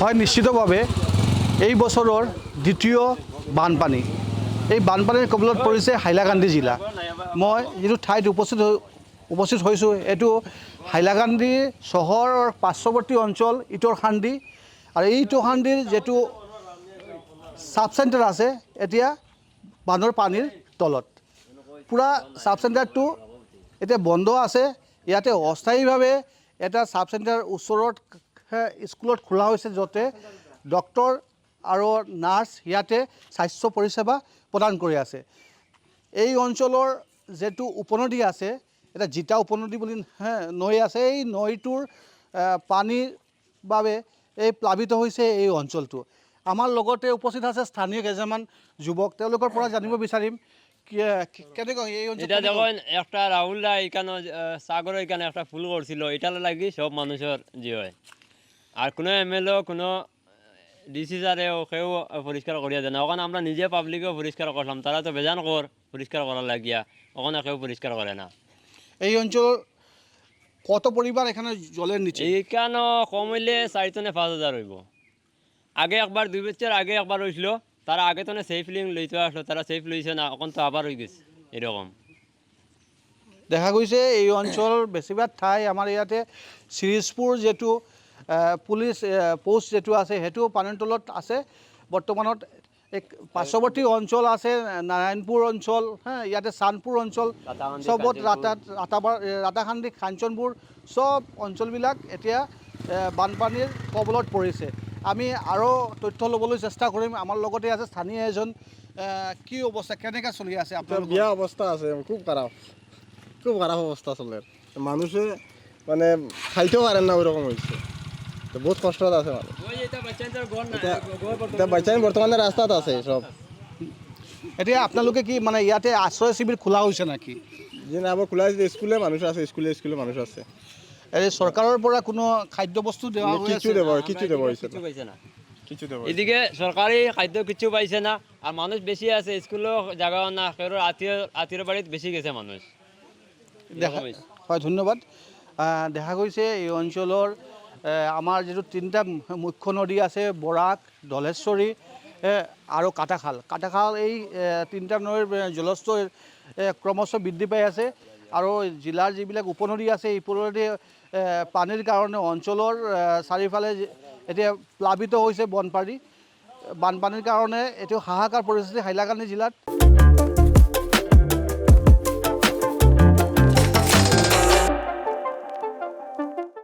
হয় নিশ্চিতভাৱে এই বছৰৰ দ্বিতীয় বানপানী। এই বানপানীৰ কবলত পৰিছে হাইলাকান্দি জিলা। মই যিটো ঠাইত উপস্থিত হৈ উপস্থিত হৈছোঁ, এইটো হাইলাকান্দি চহৰৰ পাৰ্শ্বৱৰ্তী অঞ্চল ইটৰখান্দি। আৰু এই ইটৰখান্দিৰ যিটো ছাব চেণ্টাৰ আছে, এতিয়া বানৰ পানীৰ তলত। পূৰা ছাব চেণ্টাৰটো এতিয়া বন্ধ আছে। ইয়াতে অস্থায়ীভাৱে এটা ছাব চেণ্টাৰ ওচৰত স্কুলত খোলা হৈছে য'তে ডক্তৰ আৰু নাৰ্ছ ইয়াতে স্বাস্থ্য পৰিষেৱা প্ৰদান কৰি আছে। এই অঞ্চলৰ যিটো উপনদী আছে এটা জিতা উপনদী বুলি নৈ আছে এই নৈটোৰ পানীৰ বাবে এই প্লাৱিত হৈছে এই অঞ্চলটো। আমাৰ লগতে উপস্থিত আছে স্থানীয় কেইজনমান যুৱক তেওঁলোকৰ পৰা জানিব বিচাৰিম কেনেকুৱা এই এটা দেখুন একটা রাহুল দা এখানে সাগর এখানে একটা ফুল করছিল এটালে লাগি সব মানুষের জি হয়। আর কোনো এম এল কোনো ডিসি স্যারেও কেউ পরিষ্কার করিয়া দেয় না ওখানে আমরা নিজে পাবলিকেও পরিষ্কার করলাম তারা তো বেজান কর পরিষ্কার করার লাগিয়া ওখানে কেউ পরিষ্কার করে না এই অঞ্চল কত পরিবার এখানে জলের নিচে এইখানে কম হইলে চারিতনে পাঁচ হাজার হইব আগে একবার দুই বছর আগে একবার হয়েছিল তারা আগে তো সেফ লিং লইতে আসলো তারা সেফ লইছে না এখন তো আবার হয়ে গেছে এরকম দেখা গৈছে এই অঞ্চল বেছিভাগ ঠাই আমাৰ ইয়াতে চিৰিজপুৰ যিটো পুলিচ পোষ্ট যিটো আছে সেইটো পানীৰ তলত আছে। বৰ্তমানত এক পাৰ্শ্বৱৰ্তী অঞ্চল আছে নাৰায়ণপুৰ অঞ্চল হা ইয়াতে চানপুৰ অঞ্চল ৰাতাকান্দি, চবত। ৰাতা ৰাতাবাৰ ৰাতাখান্দি কাঞ্চনপুৰ চব অঞ্চলবিলাক এতিয়া বানপানীৰ কবলত পৰিছে। আমি আৰু তথ্য ল'বলৈ চেষ্টা কৰিম। আমাৰ লগতে আছে স্থানীয় এজন কি অৱস্থা কেনেকৈ চলি আছে আপোনাৰ বিয়া অবস্থা আছে খুব খারাপ খুব খারাপ অবস্থা চলে। মানুষে মানে খাইতেও পারেন না ওইরকম হয়েছে তো বহুত কষ্টত আছে এতিয়া বাচ্চা বর্তমানে রাস্তাত আছে সব। এতিয়া আপোনালোকে কি মানে ইয়াতে আশ্ৰয় শিবিৰ খোলা হৈছে নেকি? যে আবার খোলা আছে স্কুলে মানুষ আছে স্কুলে স্কুলে মানুষ আছে। এই চৰকাৰৰ পৰা কোনো খাদ্য বস্তু দেওয়া কিছু দেব কিছু দেব হয়েছে কিছু পাইছে না। কিছু দেব এদিকে সরকারি খাদ্য কিছু পাইছে না আর মানুষ বেশি আছে স্কুলও জায়গাও না কেউ আত্মীয় আত্মীয় বাড়িত বেশি গেছে মানুষ দেখা হয় ধন্যবাদ। আহ, দেখা গৈছে এই অঞ্চলৰ আমাৰ যিটো তিনিটা মুখ্য নদী আছে, বৰাক ধলেশ্বৰী আৰু কাটাখাল। কাটাখাল এই তিনিটা নৈৰ জলস্তৰ ক্ৰমশঃ বৃদ্ধি পাই আছে। আৰু জিলাৰ যিবিলাক উপনদী আছে, এই উপনদী পানীৰ কাৰণে অঞ্চলৰ চাৰিওফালে এতিয়া প্লাৱিত হৈছে বনপানী। বানপানীৰ কাৰণে এইটো হাহাকাৰ পৰিস্থিতি হাইলাকান্দি জিলাত।